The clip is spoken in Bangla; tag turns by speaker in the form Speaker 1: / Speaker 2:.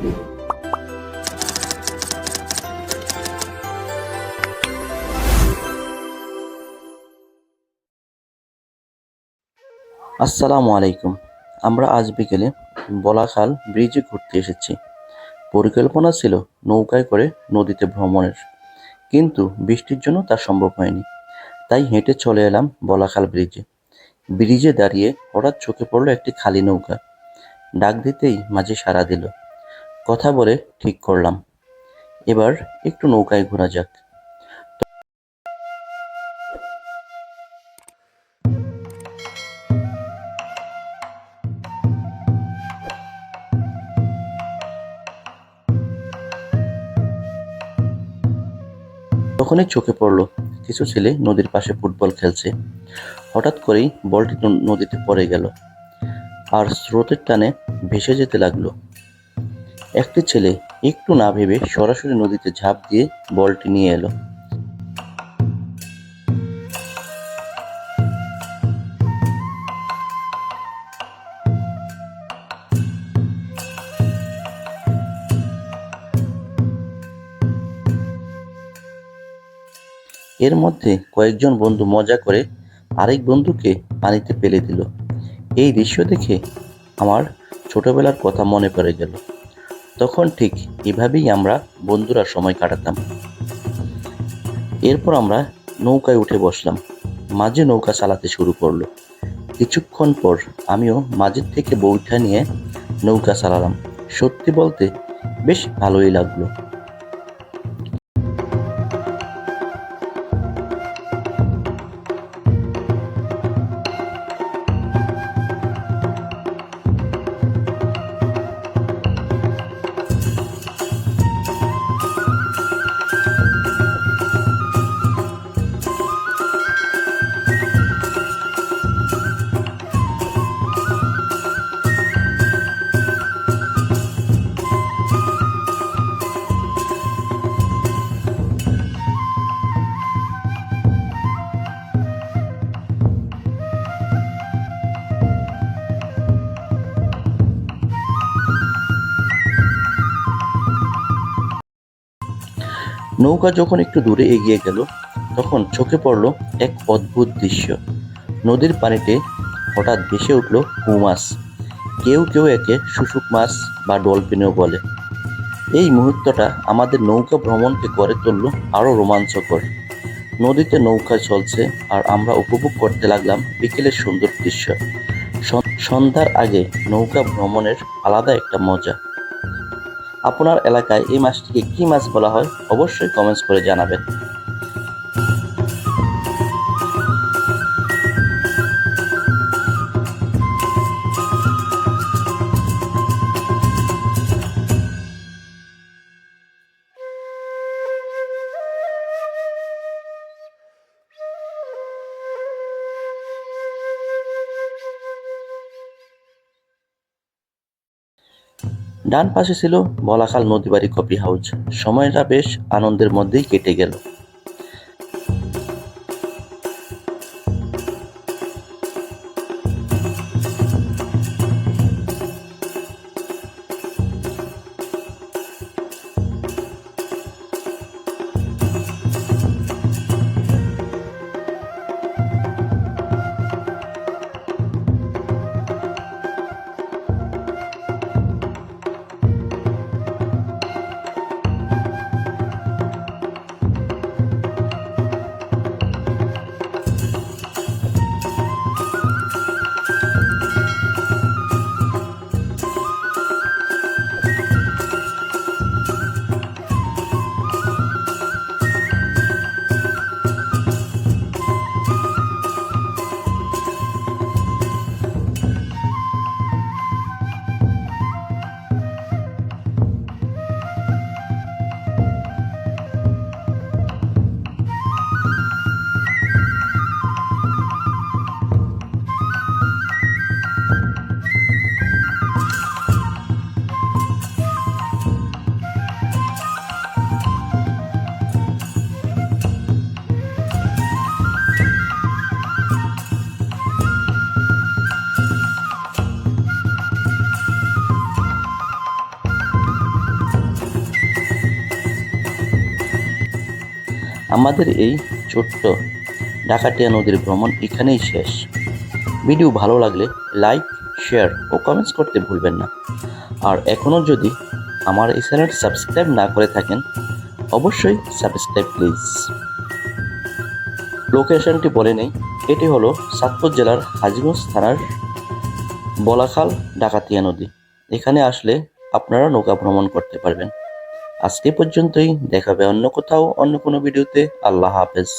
Speaker 1: আসসালামু আলাইকুম। আমরা আজ বিকেলে বলাখাল ব্রিজে ঘুরতে এসেছি। পরিকল্পনা ছিল নৌকায় করে নদীতে ভ্রমণের। কিন্তু বৃষ্টির জন্য তা সম্ভব হয়নি। তাই হেঁটে চলে এলাম বলাখাল ব্রিজে। ব্রিজে দাঁড়িয়ে হঠাৎ চোখে পড়ল একটি খালি নৌকা। ডাক দিতেই মাঝে সাড়া দিল। কথা বলে ঠিক করলাম। এবার একটু নৌকায় ঘোরা যাক। তখনই চোখে পড়ল, কিছু ছেলে নদীর পাশে ফুটবল খেলছে। হঠাৎ করেই বলটি নদীতে পড়ে গেল। আর স্রোতের টানে ভেসে যেতে লাগল। একটি ছেলে একটু না ভেবে সরাসরি নদীতে ঝাঁপ দিয়ে বলটি নিয়ে এলো। এর মধ্যে কয়েকজন বন্ধু মজা করে আরেক বন্ধুকে পানিতে ফেলে দিল। এই দৃশ্য দেখে আমার ছোটবেলার কথা মনে পড়ে গেল। তখন ঠিক এভাবেই আমরা বন্ধুরা সময় কাটাতাম। এরপর আমরা নৌকায় উঠে বসলাম। মাঝে নৌকা চালাতে শুরু করল। কিছুক্ষণ পর আমিও মাঝের থেকে বউঠা নিয়ে নৌকা চালালাম। সত্যি বলতে বেশ ভালোই লাগল। নৌকা যখন একটু দূরে এগিয়ে গেল, তখন চোখে পড়ল এক অদ্ভুত দৃশ্য। নদীর পানিতে হঠাৎ ভেসে উঠল কু মাছ। কেউ কেউ একে শুশুক মাছ বা ডলফিনেও বলে। এই মুহূর্তটা আমাদের নৌকা ভ্রমণকে করে তুলল আরও রোমাঞ্চকর। নদীতে নৌকা চলছে আর আমরা উপভোগ করতে লাগলাম বিকেলের সুন্দর দৃশ্য। সন- সন্ধ্যার আগে নৌকা ভ্রমণের আলাদা একটা মজা। আপনার এলাকায় এই মাছটিকে কী মাছ বলা হয় অবশ্যই কমেন্টস করে জানাবেন। ডান পাশে ছিল বলাখাল নদীবাড়ি কফি হাউস। সময়টা বেশ আনন্দের মধ্যেই কেটে গেল। আমাদের এই ছোট্ট ডাকাটিয়া নদীর ভ্রমণ এখানেই শেষ। ভিডিও ভালো লাগলে লাইক, শেয়ার ও কমেন্টস করতে ভুলবেন না। আর এখনও যদি আমার এই চ্যানেল সাবস্ক্রাইব না করে থাকেন, অবশ্যই সাবস্ক্রাইব প্লিজ। লোকেশনটি বলে নেই। এটি হলো সাতপুর জেলার হাজিগঞ্জ থানার বলাখাল ডাকাতিয়া নদী। এখানে আসলে আপনারা নৌকা ভ্রমণ করতে পারবেন। আজকে পর্যন্তই দেখাবে অন্য কোথাও অন্য কোনো ভিডিওতে। আল্লাহ হাফেজ।